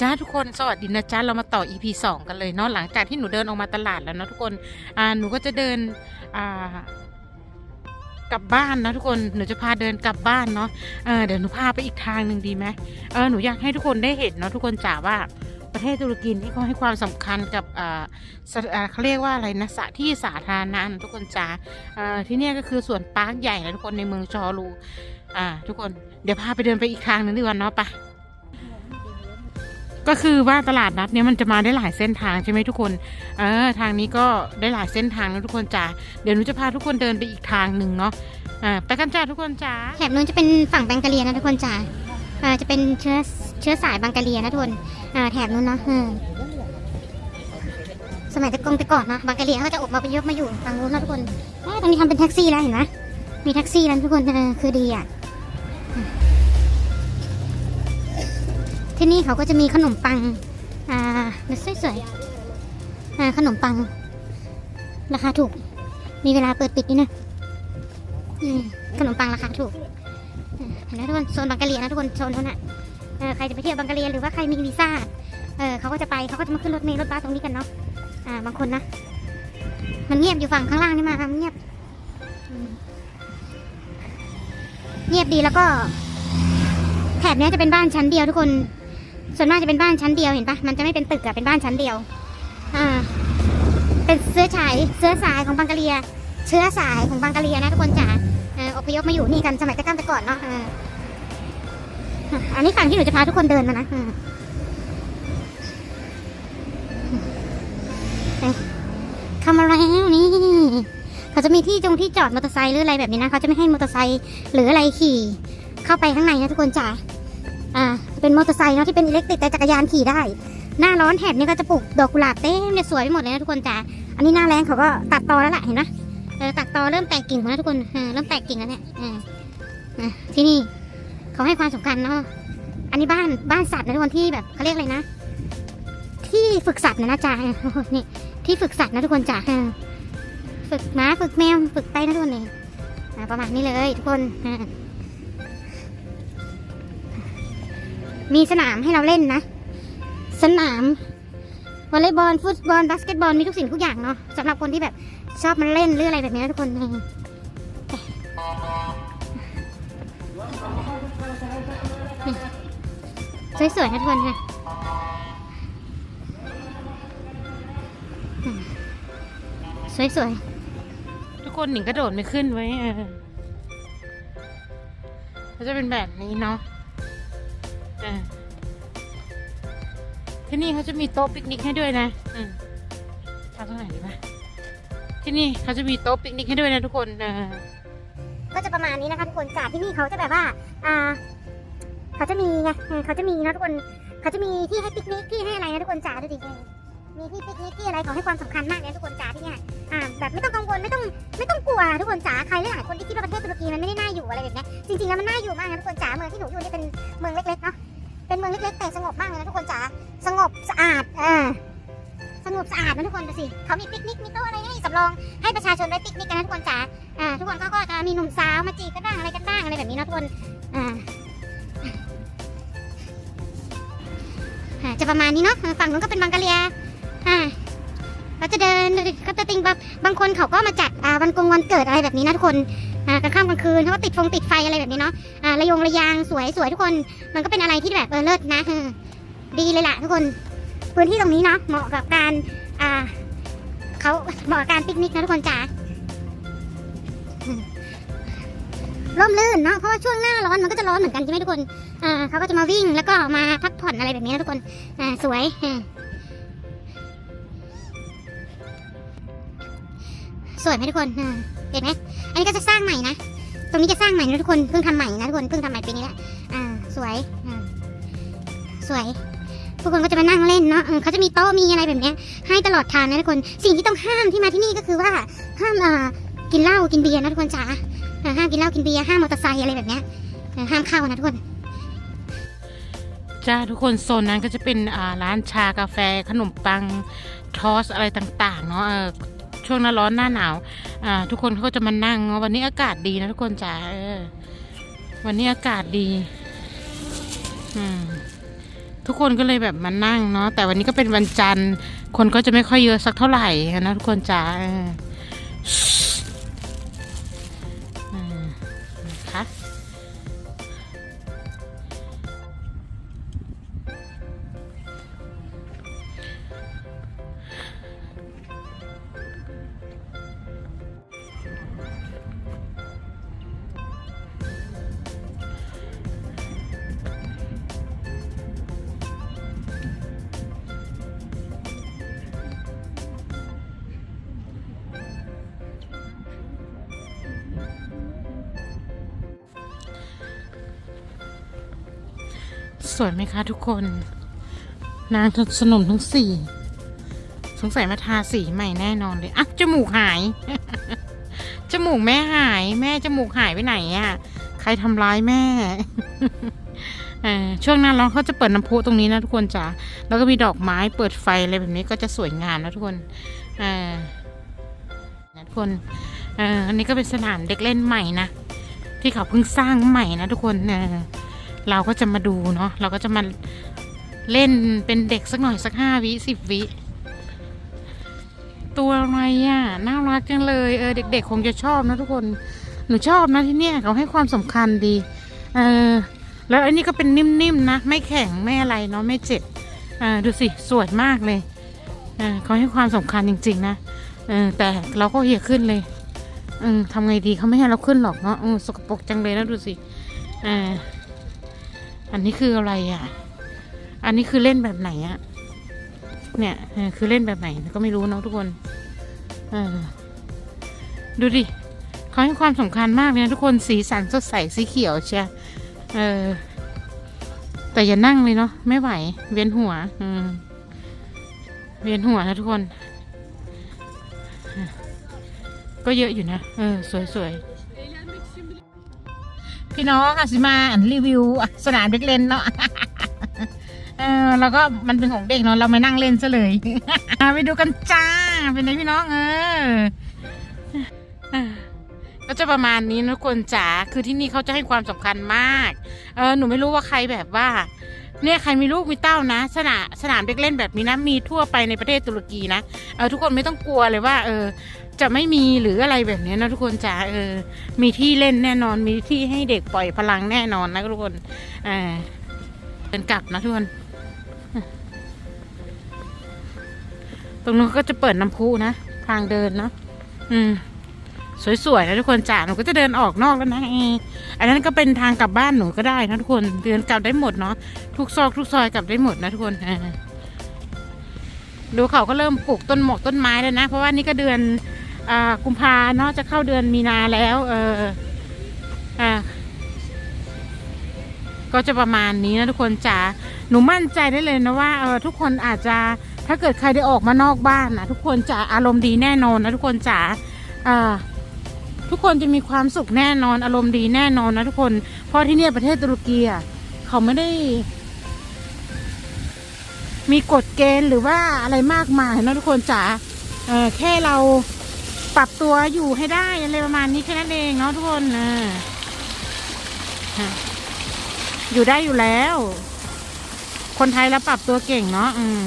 จ้าทุกคนสวัสดีนะจ้าเรามาต่อ EP 2 กันเลยเนาะหลังจากที่หนูเดินออกมาตลาดแล้วเนาะทุกคนอ่าหนูก็จะเดินอ่ากลับบ้านนะทุกคนหนูจะพาเดินกลับบ้านเนาะเออเดี๋ยวหนูพาไปอีกทางหนึ่งดีไหมเออหนูอยากให้ทุกคนได้เห็นเนาะทุกคนจ๋าว่าประเทศตุรกีนี่เขาให้ความสำคัญกับอ่าเขาเรียกว่าอะไรนะสถานที่สาธารณะทุกคนจ๋าเออที่นี่ก็คือสวนปาร์คใหญ่นะทุกคนในเมืองจอรูอ่าทุกคนเดี๋ยวพาไปเดินไปอีกทางหนึ่งดีกว่าเนาะไป ก็คือว่าตลาดนัดเนี้ยมันจะมาได้หลายเส้นทางใช่ไหมทุกคน เออทางนี้ก็ได้หลายเส้นทางนะทุกคนจ้าเดี๋ยวหนูจะพาทุกคนเดินไปอีกทางหนึ่งเนาะ อ่าไปกันจ้าทุกคนจ้าแถบนู้นจะเป็นฝั่งบังกะเลียนะทุกคนจ้าอ่าจะเป็นเชื้อเชื้อสายบังกะเลียนะทุกคน อ่าแถบนู้นเนาะเออสมัยต่กงแต่ก่อนเนาะบังกะเลียเขาจะอบมาไปยกมาอยู่ฝั่งนู้นนะทุกคนเอ้ตอนนี้ทำเป็นแท็กซี่แล้วเห็นไหมมีแท็กซี่แล้วทุกคนเออคือดีอะ ที่นี่เขาก็จะมีขนมปัง อ่าสวยๆอ่าขนมปัง ราคาถูก มีเวลาเปิดปิดนี่นะอืมขนมปังราคาถูกเห็นไหมทุกคนโซนบังกะเลียนะทุกคนโซนนั้นอะเออใครจะไปเที่ยวบังกะเลียหรือว่าใครมีวีซ่าเออเขาก็จะไปเขาก็จะมาขึ้นรถเมล์รถบัสตรงนี้กันเนาะอ่าบางคนนะมันเงียบอยู่ฝั่งข้างล่างนี่มามันเงียบเงียบดีแล้วก็ แถบนี้จะเป็นบ้านชั้นเดียวทุกคน ส่วนมากจะเป็นบ้านชั้นเดียวเห็นปะมันจะไม่เป็นตึกอะเป็นบ้านชั้นเดียว อ่า เป็นเสื้อฉายเสื้อสายของบังกะเลีย เชื้อสายของบังกะเลียนะทุกคนจ๋าอออพยพมาอยู่นี่กันสมัยต่ก้ามแต่ก่อนเนาะอันนี้ฝั่งที่หนูจะพาทุกคนเดินมานะเออะเข้ามาแล้วนี่เขาจะมีที่จงที่จอดมอเตอร์ไซค์หรืออะไรแบบนี้นะเขาจะไม่ให้มอเตอร์ไซค์หรืออะไรขี่ เข้าไปข้างในนะทุกคนจ๋าอ่า เป็นมอเตอร์ไซค์เนาะที่เป็นอิเล็กตริกแต่จักรยานขี่ได้ หน้าร้อนแถบนี้ก็จะปลูกดอกกุหลาบเต็มเนี่ยสวยไปหมดเลยนะทุกคนจ๋าอันนี้หน้าแรงเขาก็ตัดตอแล้วแหละเห็นไหมเออตัดตอเริ่มแตกกิ่งแล้วทุกคนเริ่มแตกกิ่งแล้วเนี่ยที่นี่เขาให้ความสำคัญเนาะอันนี้บ้านบ้านสัตว์นะทุกคนที่แบบเขาเรียกอะไรนะ ที่ฝึกสัตว์นะนะจ๊ะนี่ที่ฝึกสัตว์นะทุกคนจ้ะฝึกม้าฝึกแมวฝึกไปนะทุกคนเองอะประมาณนี้เลยทุกคน มีสนามให้เราเล่นนะ สนามวอลเลย์บอลฟุตบอลบาสเกตบอลมีทุกสิ่งทุกอย่างเนาะสำหรับคนที่แบบชอบมันเล่นหรืออะไรแบบนี้นะทุกคนนี่สวยๆนะทุกคนค่ะสวยๆ ทุกคนหนิงกระโดดไม่ขึ้นไว้เออก็จะเป็นแบบนี้เนาะ ที่นี่เขาจะมีโต๊ะปิกนิกให้ด้วยนะอืมเอาตรงไหนดีปะที่นี่เขาจะมีโต๊ะปิกนิกให้ด้วยนะทุกคนเออๆก็จะประมาณนี้นะคะทุกคนจากที่นี่เขาจะแบบว่าอ่าเขาจะมีไงเออเขาจะมีนะทุกคนเขาจะมีที่ให้ปิกนิกที่ให้อะไรนะทุกคนจ๋าดูดิเออมีที่ปิกนิกที่อะไรของให้ความสำคัญมากเลยนะทุกคนจ๋าที่เนี่ยอ่าแบบไม่ต้องกังวลไม่ต้องไม่ต้องกลัวทุกคนจ๋าใครหลายๆคนที่คิดว่าประเทศตุรกีมันไม่ได้น่าอยู่อะไรแบบเนี้ยจริงๆแล้วมันน่าอยู่มากนะทุกคนจ๋าเมืองที่หนูอยู่นี่เป็นเมืองเล็กๆเนาะ เป็นเมืองเล็กๆแต่สงบมากเลยนะทุกคนจ๋าสงบสะอาดอ่าสงบสะอาดนะทุกคนดูสิเขามีปิกนิกมีโต๊ะอะไรให้สำรองให้ประชาชนไว้ปิกนิกกันนะทุกคนจ๋าอ่าทุกคนเขาก็จะมีหนุ่มสาวมาจีบกันบ้างอะไรกันบ้างอะไรแบบนี้นะทุกคนอ่าจะประมาณนี้เนาะฝั่งนู้นก็เป็นบังกะเลียอ่าเราจะเดินก็จะติงบางบางคนเขาก็มาจัดอ่าวันกงวันเกิดอะไรแบบนี้นะทุกคนอ่ากลางค่ำกลางคืนเขาก็ติดฟงติด อะไรแบบนี้เนาะอ่าระยงระยางสวยสวยทุกคน มันก็เป็นอะไรที่แบบเออเลิศนะเออดีเลยล่ะทุกคน พื้นที่ตรงนี้เนาะเหมาะกับการอ่าเขาเหมาะกับการปิกนิกนะทุกคนจ๋าร่มรื่นเนาะเพราะว่าช่วงหน้าร้อนมันก็จะร้อนเหมือนกันใช่ไหมทุกคนอ่าเขาก็จะมาวิ่งแล้วก็มาพักผ่อนอะไรแบบนี้นะทุกคนอ่าสวยสวยไหมทุกคนเห็นไหมอันนี้ก็จะสร้างใหม่นะ ตรงนี้จะสร้างใหม่นะทุกคนเพิ่งทำใหม่นะทุกคนเพิ่งทำใหม่ปีนี้แหละอ่าสวยอ่าสวยทุกคนก็จะมานั่งเล่นเนาะเออเขาจะมีโต๊ะมีอะไรแบบเนี้ยให้ตลอดทางนะทุกคนสิ่งที่ต้องห้ามที่มาที่นี่ก็คือว่าห้ามอ่ากินเหล้ากินเบียร์นะทุกคนจ๋าอ่าห้ามกินเหล้ากินเบียร์ห้ามมอเตอร์ไซค์อะไรแบบเนี้ยเออห้ามเข้านะทุกคน จ้าทุกคนโซนนั้นก็จะเป็นอ่าร้านชากาแฟขนมปังทอสอะไรต่างๆเนาะเออช่วงหน้าร้อนหน้าหนาว อ่า ทุกคนเขาก็จะมานั่งเนาะวันนี้อากาศดีนะทุกคนจ้าเออ วันนี้อากาศดี อืมทุกคนก็เลยแบบมานั่งเนาะแต่วันนี้ก็เป็นวันจันทร์ คนก็จะไม่ค่อยเยอะสักเท่าไหร่นะทุกคนจ้าเออ สวยไหมคะทุกคน นางสนมทั้งสี่ สงสัยมาทาสีใหม่แน่นอนเลยอะจมูกหาย จมูกแม่หาย แม่จมูกหายไปไหนอะ่ะ ใครทำร้ายแม่ช่วงหน้าร้อนเขาจะเปิดน้ำพุตรงนี้นะทุกคนจ้ะแล้วก็มีดอกไม้เปิดไฟอะไรแบบนี้ก็จะสวยงามนะทุกคนอ่อนะทุกคนอ่ออันนี้ก็เป็นสนามเด็กเล่นใหม่นะ ที่เขาเพิ่งสร้างใหม่นะทุกคนเอ่อ เราก็จะมาดูเนาะเราก็จะมาเล่นเป็นเด็กสักหน่อยสักห้าวิสิบวิ ตัวอะไรอะน่ารักจังเลยเออเด็ก ๆ คงจะชอบนะทุกคนหนูชอบนะที่เนี่ยเขาให้ความสำคัญดีเออแล้วอันนี้ก็เป็นนิ่มๆนะไม่แข็งไม่อะไรเนาะไม่เจ็บอ่าดูสิสวยมากเลยเออเขาให้ความสำคัญจริง ๆ นะเออแต่เราก็เหี่ยขึ้นเลยเออทำไงดีเขาไม่ให้เราขึ้นหรอกเนาะเออสกปรกจังเลยนะดูสิเออ อันนี้คืออะไรอะ อันนี้คือเล่นแบบไหนอะ เนี่ยคือเล่นแบบไหนก็ไม่รู้เนอะทุกคนอดูดิเขาให้ความสำคัญมากเลยนะทุกคนสีสันสดใสสีเขียวเชียเออ แต่อย่านั่งเลยเนาะไม่ไหว เวียนหัว อืมเวียนหัวนะทุกคน ก็เยอะอยู่นะ เออ สวยๆ พี่น้องอาสิมาอันรีวิวสนามเด็กเล่นเนาะเออแล้วก็มันเป็นของเด็กเนาะเราไม่นั่งเล่นซะเลยไปดูกันจ้าเป็นไงพี่น้องเออก็จะประมาณนี้นะทุกคนจ๋าคือที่นี่เขาจะให้ความสำคัญมาก เออหนูไม่รู้ว่าใครแบบว่า เนี่ยใครมีลูกมีเต้านะ สนามสนามเด็กเล่นแบบนี้นะมีทั่วไปในประเทศตุรกีนะเออทุกคนไม่ต้องกลัวเลยว่า เออ จะไม่มีหรืออะไรแบบนี้นะทุกคนจ๋าเออ มีที่เล่นแน่นอน มีที่ให้เด็กปล่อยพลังแน่นอนนะทุกคนอ่าเดินกลับนะทุกคนตรงนู้นก็จะเปิดน้ำพุนะทางเดินเนาะอืม สวยๆนะทุกคนจ๋าหนูก็จะเดินออกนอกแล้วนะเอออันนั้นก็เป็นทางกลับบ้านหนูก็ได้นะทุกคนเดินกลับได้หมดเนาะทุกซอกทุกซอยกลับได้หมดนะทุกคนอ่าดูเขาก็เริ่มปลูกต้นหมอกต้นไม้แล้วนะ เพราะว่านี่ก็เดือน กุมภาเนาะจะเข้าเดือนมีนาแล้ว เอออ่าก็จะประมาณนี้นะทุกคนจ๋าหนูมั่นใจได้เลยนะว่าเออทุกคนอาจจะถ้าเกิดใครได้ออกมานอกบ้านนะทุกคนจะอารมณ์ดีแน่นอนนะทุกคนจ๋าอ่าทุกคนจะมีความสุขแน่นอนอารมณ์ดีแน่นอนนะทุกคน เพราะที่เนี่ยประเทศตุรกีอะเขาไม่ได้ มีกฎเกณฑ์หรือว่าอะไรมากมายนะทุกคนจ๋าเออแค่เรา ปรับตัวอยู่ให้ได้อะไรประมาณนี้แค่นั้นเองเนาะทุกคนนะอยู่ได้อยู่แล้ว คนไทยเราปรับตัวเก่งเนาะอืม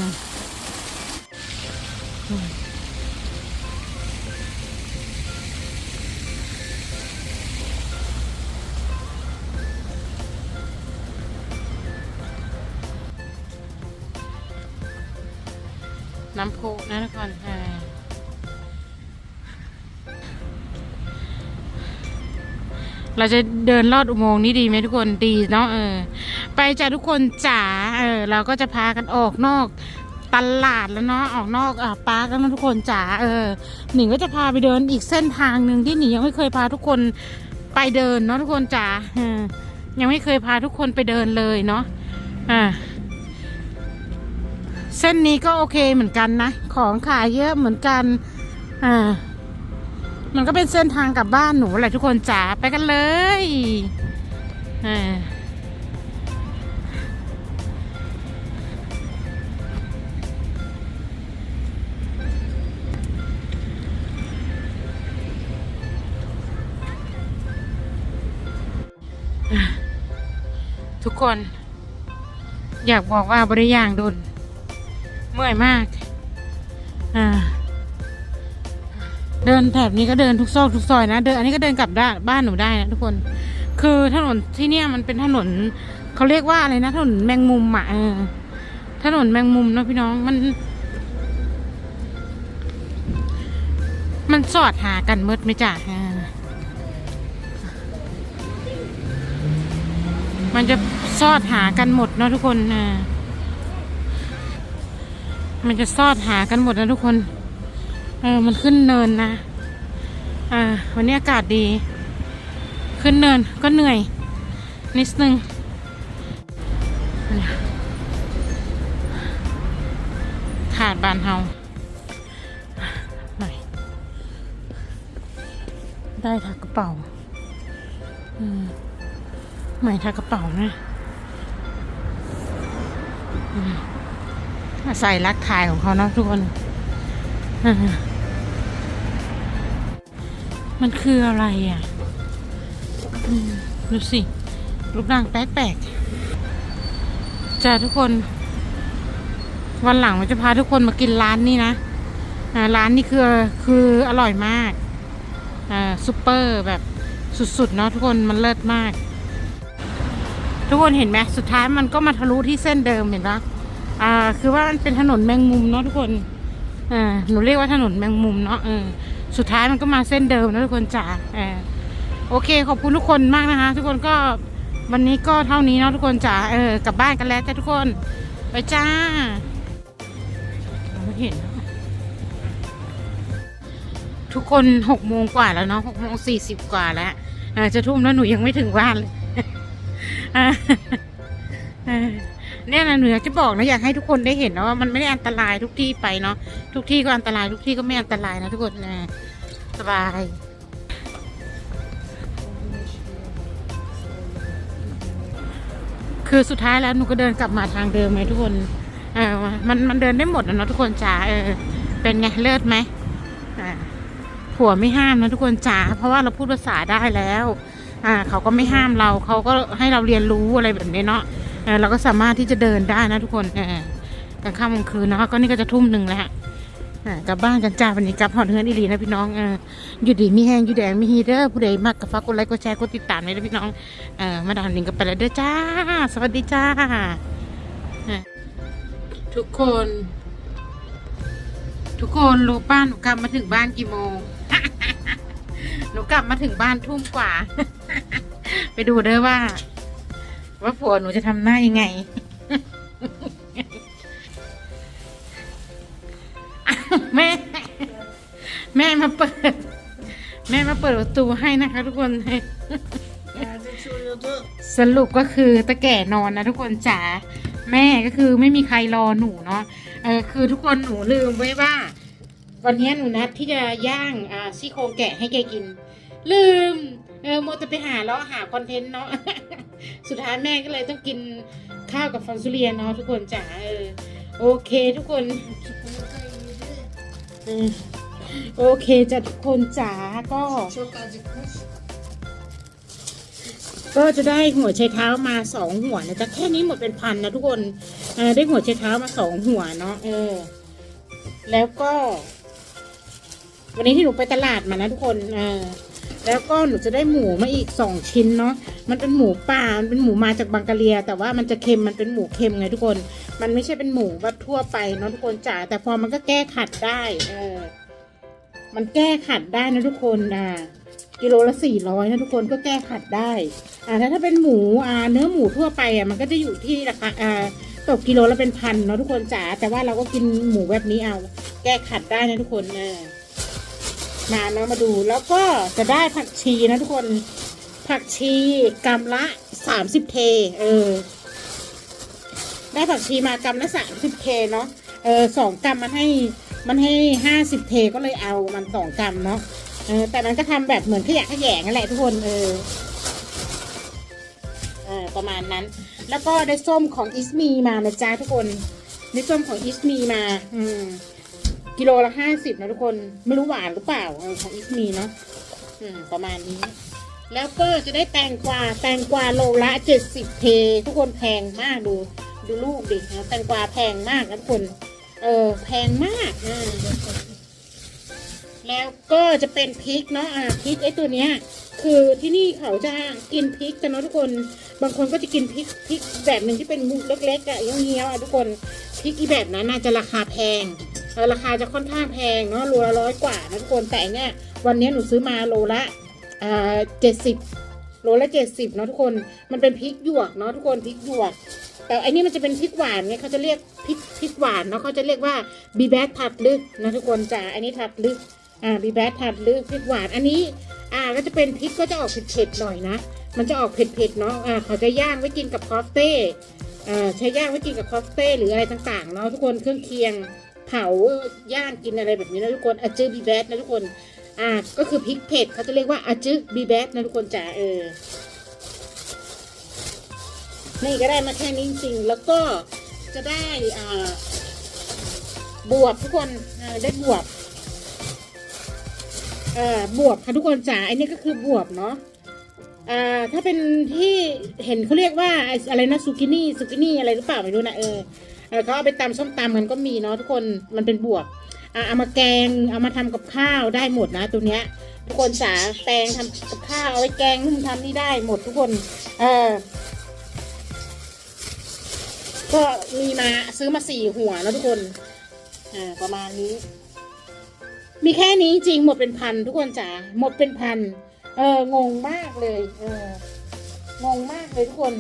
น้ำพุนะทุกคนอ่า เราจะเดินลอดอุโมงค์นี้ดีไหมทุกคนดีเนาะเออ ไปจ้ะทุกคนจ๋าเออเราก็จะพากันออกนอกตลาดแล้วเนาะออกนอกอ่าปาร์กแล้วนะทุกคนจ๋าเออหนิงก็จะพาไปเดินอีกเส้นทางหนึ่งที่หนิงยังไม่เคยพาทุกคนไปเดินเนาะทุกคนจ๋าเออยังไม่เคยพาทุกคนไปเดินเลยเนาะอ่าเส้นนี้ก็โอเคเหมือนกันนะ ของขายเยอะเหมือนกัน อ่า มันก็เป็นเส้นทางกลับบ้านหนูแหละทุกคนจ๋าไปกันเลยอ่าทุกคน อยากบอกว่าบริย่างโดนเมื่อยมาก อ่า เดินแถบนี้ก็เดินทุกซอกทุกซอยนะ เดินอันนี้ก็เดินกลับได้บ้านหนูได้นะทุกคน คือถนนที่เนี่ยมันเป็นถนนเขาเรียกว่าอะไรนะถนนแมงมุมอะถนนแมงมุมเนะพี่น้องมัน มันสอดหากันมืดไหมจ้ะอ่ามันจะสอดหากันหมดเนะทุกคนอ่ามันจะสอดหากันหมดนะทุกคน เออ มันขึ้นเนินนะ อ่า วันนี้อากาศดี ขึ้นเนินก็เหนื่อย นิดนึงขาดบานเฮาหน่อย ได้ถักกระเป๋า อืมใหม่ถักกระเป๋านะอืมใส่รักถ่ายของเขาเนาะทุกคนอ มันคืออะไรอะดูสิ รูปร่างแปลกๆจ้าทุกคน วันหลังมันจะพาทุกคนมากินร้านนี้นะร้านนี้คือคืออร่อยมากอ่าซุปเปอร์แบบสุดๆเนาะทุกคนมันเลิศมาก ทุกคนเห็นไหมสุดท้ายมันก็มาทะลุที่เส้นเดิมเห็นปะอ่าคือว่ามันเป็นถนนแมงมุมเนาะทุกคนอ่าหนูเรียกว่าถนนแมงมุมเนาะเออ สุดท้ายมันก็มาเส้นเดิมนะทุกคนจ๋าเออโอเคขอบคุณทุกคนมากนะคะ ทุกคนก็วันนี้ก็เท่านี้เนาะทุกคนจ๋าเออกลับบ้านกันแล้วจ้าทุกคนไปจ้าไม่เห็น ทุกคนหกโมงกว่าแล้วเนาะหกโมงสี่สิบกว่าแล้วจะทุ่มแล้วหนูยังไม่ถึงบ้านเลย เนี่ยนะหนูอยากจะบอกนะอยากให้ทุกคนได้เห็นนะว่ามันไม่ได้อันตรายทุกที่ไปเนาะทุกที่ก็อันตรายทุกที่ก็ไม่อันตรายนะทุกคนนะสบายคือสุดท้ายแล้วหนูก็เดินกลับมาทางเดิมไหมทุกคนเออมันมันเดินได้หมดนะเนาะทุกคนจ๋าเออเป็นไงเลิศไหมอ่าผัวไม่ห้ามนะทุกคนจ๋าเพราะว่าเราพูดภาษาได้แล้ว อ่า เขาก็ไม่ห้ามเราเขาก็ให้เราเรียนรู้อะไรแบบนี้เนาะ เราก็สามารถที่จะเดินได้นะทุกคนกลางค่ำกลางคืนเนาะก็นี่ก็จะทุ่มหนึ่งแล้วกลับบ้านกันจ้าวันนี้กลับหอดเฮือนอีหลีนะพี่น้องอยู่ดีมีแห้งอยู่แดงมีฮีเดอร์ผู้ใดมากกับฝากกดไลค์กดแชร์กดติดตามเลยนะพี่น้องอมาดามหนิงกันไปแล้วเด้อจ้า สวัสดีจ้า ทุกคน ทุกคนรู้ป้าหนูกลับมาถึงบ้านกี่โมงหนูกลับมาถึงบ้านทุ่มกว่า ไปดูเด้อว่า ว่าผัวหนูจะทำหน้ายังไงแม่ แม่มาเปิด แม่มาเปิดประตูให้นะคะ ทุกคน สรุปก็คือตะแก่นอนนะทุกคนจ๋าแม่ก็คือไม่มีใครรอหนูเนาะเออคือทุกคนหนูลืมไว้ว่า วันนี้หนูนัดที่จะย่างอ่าซี่โครงแกะให้แกกิน ลืม เออโมวแต่ไปหาแล้วหาคอนเทนต์เนาะ สุดท้ายแม่ก็เลยต้องกินข้าวกับฟันซุเรียนเนาะทุกคนจ๋าเออโอเคทุกคนโอเคจ้ะทุกคนจ๋าก็ก็จะได้หัวไชเท้ามาสองหัวนะจ๊ะแค่นี้หมดเป็นพันนะทุกคนเออได้หัวไชเท้ามาสองหัวเนาะเออ แล้วก็ วันนี้ที่หนูไปตลาดมานะทุกคนเออ แล้วก็หนูจะได้หมูมาอีกสองชิ้นเนาะ มันเป็นหมูป่า มันเป็นหมูมาจากบังกะเลีย แต่ว่ามันจะเค็ม มันเป็นหมูเค็มไงทุกคน มันไม่ใช่เป็นหมูแบบทั่วไปเนาะทุกคนจ๋า แต่พอมันก็แก้ขัดได้ เออ มันแก้ขัดได้นะทุกคนอ่ากิโลละสี่ร้อยนะทุกคนก็แก้ขัดได้ อ่าถ้าถ้าเป็นหมูอ่าเนื้อหมูทั่วไปอะมันก็จะอยู่ที่ราคาอ่าตกกิโลละเป็นพันเนาะทุกคนจ๋า แต่ว่าเราก็กินหมูแบบนี้เอา แก้ขัดได้นะทุกคนเออ มาเนาะมาดูแล้วก็จะได้ผักชีนะทุกคน ผักชีกำละสามสิบเทเออ ได้ผักชีมากำละสามสิบเทเนาะเออสองกำมันให้มันให้ห้าสิบเทก็เลยเอามันสองกำเนาะเออแต่มันก็ทำแบบเหมือนขยะขยงนั่นแหละทุกคนเออเออประมาณนั้น แล้วก็ได้ส้มของอิสมีมานะจ๊ะทุกคนได้ส้มของอิสมีมา อืม กิโลละห้าสิบนะทุกคน ไม่รู้หวานหรือเปล่าเออของอิสมีเนาะอืมประมาณนี้ แล้วก็จะได้แตงกวาแตงกวาโลละเจ็ดสิบเพทุกคนแพงมากดู ดูลูกดินะแตงกวาแพงมากนะทุกคน เออแพงมากแล้วก็จะเป็นพริกเนาะอ่าพริกไอ้ตัวเนี้ยคือที่นี่เขาจะกินพริกกันเนาะทุกคน บางคนก็จะกินพริกพริกแบบหนึ่งที่เป็นมุกเล็กๆอะเงี้ยวๆอะทุกคนพริกอีแบบนั้นน่าจะราคาแพง ราคาจะค่อนข้างแพงเนาะโลละร้อยกว่านะทุกคนแต่เนี่ยวันนี้หนูซื้อมาโลละอ่าเจ็ดสิบโลละเจ็ดสิบเนาะทุกคนมันเป็นพริกหยวกเนาะทุกคนพริกหยวก แต่อันนี้มันจะเป็นพริกหวานไงเขาจะเรียกพริกพริกหวานเนาะเขาจะเรียกว่าบีแบทถัดลึกนะทุกคนจ้าอันนี้ถัดลึกอ่าบีแบทถัดลึกพริกหวานอันนี้อ่าก็จะเป็นพริกก็จะออกเผ็ดๆหน่อยนะมันจะออกเผ็ดๆเนาะอ่าเขาจะย่างไว้กินกับคอฟเต้อ่าใช้ย่างไว้กินกับคอฟเต้หรืออะไรต่างๆเนาะทุกคนเครื่องเคียง เผาย่างกินอะไรแบบนี้นะทุกคนอาจื้อบีแบทนะทุกคน อ่าก็คือพริกเผ็ดเขาจะเรียกว่าอาจื้อบีแบทนะทุกคนจ๋าเออนี่ก็ได้มาแค่นี้จริงๆแล้วก็จะได้อ่าบวบทุกคนได้บวบเอ่อบวบค่ะทุกคนจ๋าไอันนี้ก็คือบวบเนาะอ่าถ้าเป็นที่เห็นเขาเรียกว่าอะไรนะซูกินี่ซูกินี่อะไรหรือเปล่าไม่รู้นะเออ เขาเอาไปตำส้มตำมันก็มีเนาะทุกคนมันเป็นบวบเอามาแกงเอามาทำกับข้าวได้หมดนะตัวเนี้ยทุกคนจ๋าแตงทำกับข้าวเอาไว้แกงนุ่มทำนี่ได้หมดทุกคน เออก็มีมาซื้อมาสี่หัวนะทุกคนอ่าประมาณนี้ มีแค่นี้จริงหมดเป็นพันทุกคนจ๋าหมดเป็นพัน เอองงมากเลย เอองงมากเลยทุกคน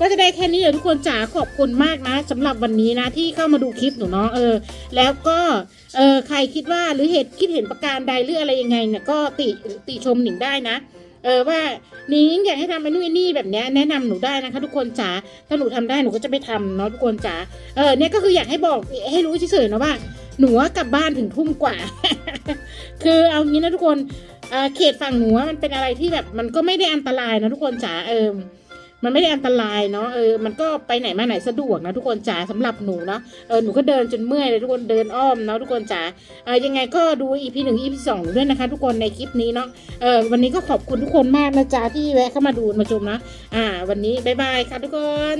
ก็จะได้แค่นี้เลยทุกคนจ๋าขอบคุณมากนะสำหรับวันนี้นะที่เข้ามาดูคลิปหนูเนาะเออ แล้วก็เออใครคิดว่าหรือเหตุคิดเห็นประการใดหรืออะไรยังไงเนี่ยก็ติติชมหนิงได้นะเออว่านิ้งอยากให้ทำไอ้นู่นไอ้นี่แบบเนี้ยแนะนำหนูได้นะคะ ทุกคนจ๋าถ้าหนูทำได้หนูก็จะไปทำเนาะทุกคนจ๋าเออเนี่ยก็คืออยากให้บอกให้รู้เฉยๆนะว่า หนูกลับบ้านถึงทุ่มกว่า คือเอางี้นะทุกคนเออเขตฝั่งหนูมันเป็นอะไรที่แบบมันก็ไม่ได้อันตรายนะทุกคนจ๋าเออ มันไม่ได้อันตรายเนาะเออมันก็ไปไหนมาไหนสะดวกนะทุกคนจ๋าสำหรับหนูเนาะเออหนูก็เดินจนเมื่อยเลยทุกคนเดินอ้อมเนาะทุกคนจ๋าเออยังไงก็ดูอีพีหนึ่งอีพีสองด้วยนะคะ ทุกคนในคลิปนี้เนาะเออวันนี้ก็ขอบคุณทุกคนมากนะจ๊ะที่แวะเข้ามาดูมาชมนะอ่า วันนี้บ๊ายบายค่ะทุกคน